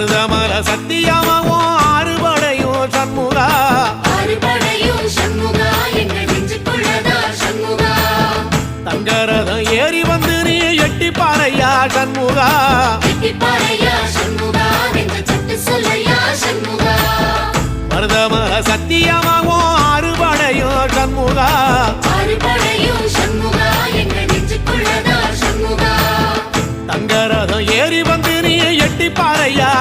மருதமல சத்தியமாவும் ஆறுபடையும் சண்முகா. தங்கரதம் ஏறி வந்து நீ எட்டி பாறையா சண்முகா மருதமல சத்தியமாவும்